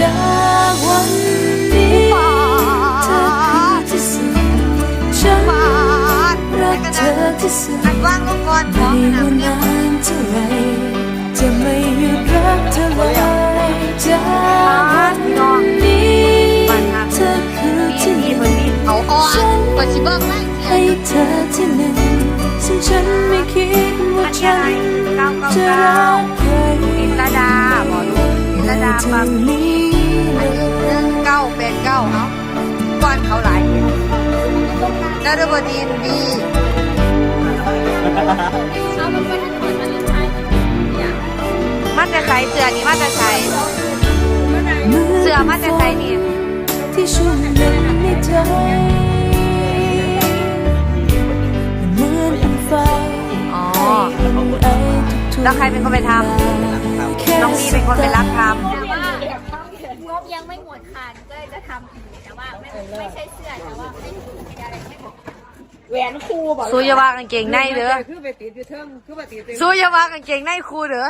จากวันนี้เธอคือที่สุดฉันรักเธอที่สุดว่างก่อนไม่ว่านานเท่าไรจะไม่หยุดรักเธอเลยจากวันนี้เธอคือที่หนึ่งเขาอ้อนเปิดชิเบิ้งให้เธอที่หนึ่งซึ่งฉันไม่คิดว่าฉันจะรัก อินระดาเท่าปั๊มนี้เลหนึ่งเก้าเป็นเก้าเอาก้อนเขาหลายนฤบดินบีเอามันไปทั้งหมดมันเลยใช่มาจะใส่เสื้อนี่มาจะใส่เสื้อมาจะใส่นี่ที่ช่วยเย็นในใจเหมือนเป็นไฟอ๋อแล้วใครเป็นคนไปทำน้องนี่เป็นคนไปรับทแต่ว่าง บยังไม่หมดค่ะก็เลยจะทำอีกแต่ว่าไม่ไม่ใช่เสื้อแต่ว่าไม่ไม่ได้อะไรไม่หมดแหวนครูบอกำซูอยาวากางเกงในเด้อคือไปติดอยู่เทิงคือไปติดซูอยาวากางเกงในครูเด้อ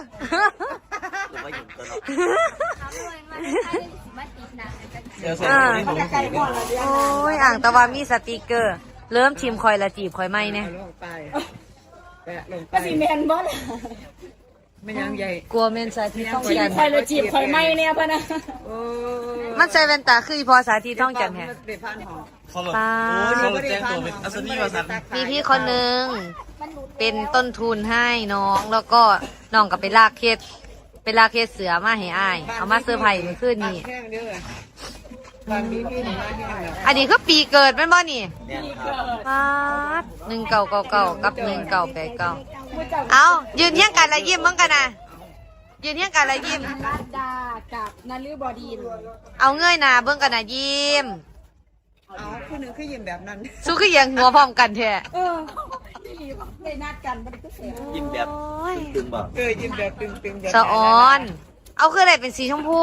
ทำเลยมาให้มาติดหนังกันเดี๋ยวใส่อ่าตัวนี้ผมไก่ก่อนละเดียวโอ้ยอ่างตะวันมีสติกเกอร์ เริ่มทีมคอยละจีบคอยไม่เนี่ยลงไปแปะลงไปก็สิแมนบ่ล่ะ ไม่ยังใหญ่กลัวเมนสาธิตท่องจีจับนทร์คอยเลยจีบคอยไม่เนี่ยพะนะโอ้มันใส่แว่นตาคืออีพอสาธิตท่องจันทร์แฮะ เด็ดพันหอมเขาแบบโอ้ยเขาแจ้งตัวเป็นอัศนีมาสันมีพี่คนหนึ่งเป็นต้นทุนให้น้องแล้วก็น้องก็ไปลากเคสไปลากเคสเสือมาให้อ้ายเอามาเซอร์ไพรส์เมื่อคืนนี้แข้งเด้อบ้านมีพี่หนึ่งมาแข้งแล้วอันนี้คือปีเกิดแม่นบ่นี่เนี่ยครับปาดหนึ่งเก่าเก่าเก่ากับหนึ่งเก่าแปดเก่า เอายืนเที่ยงกันละยิ้มมั้งกันนะยืนเที่ยงกันละยิ้ม รัดดากับนาลือบอดีนเอาเงยหน้าเบิ่งกันนะยิ้มเอาคนหนึ่งคือยิ้มแบบนั้น สู้คือยังหัวพร้อมกันแท้เออที่ได้นัดกันบ่ได้ก็เสียยิ้มแบบตึงๆแบบเออยิ้มแบบตึงๆแบบสะออน เอาคืออะไรเป็นสีชมพู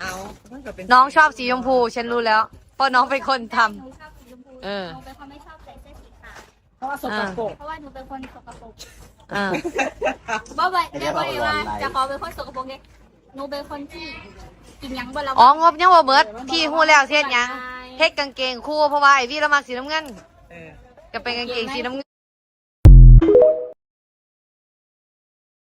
เอามันก็เป็นน้องชอบสีชมพู ฉันรู้แล้วเพราะน้องเป็นคนทำ หนูชอบสีชมพูเออ หนูเป็นคนไม่ชอบใส่เสื้อสีขาวเพราะว่าสกปรกเพราะว่าหนูเป็นคนสกปรก อ่าบ่บ่ได้บ่ได้ว่าจะขอเป็นคนสกปรกเนี่ยหนูเป็นคนที่กินหยังบ่ละอ๋องบยังว่าเบิดพี่หูแล้วเสียดหยังเฮ็ดกางเกงคู่เพราะว่าไอวี่เรามาสีน้ำเงินเออ ก็เป็นกางเกงสีน้ำเงิน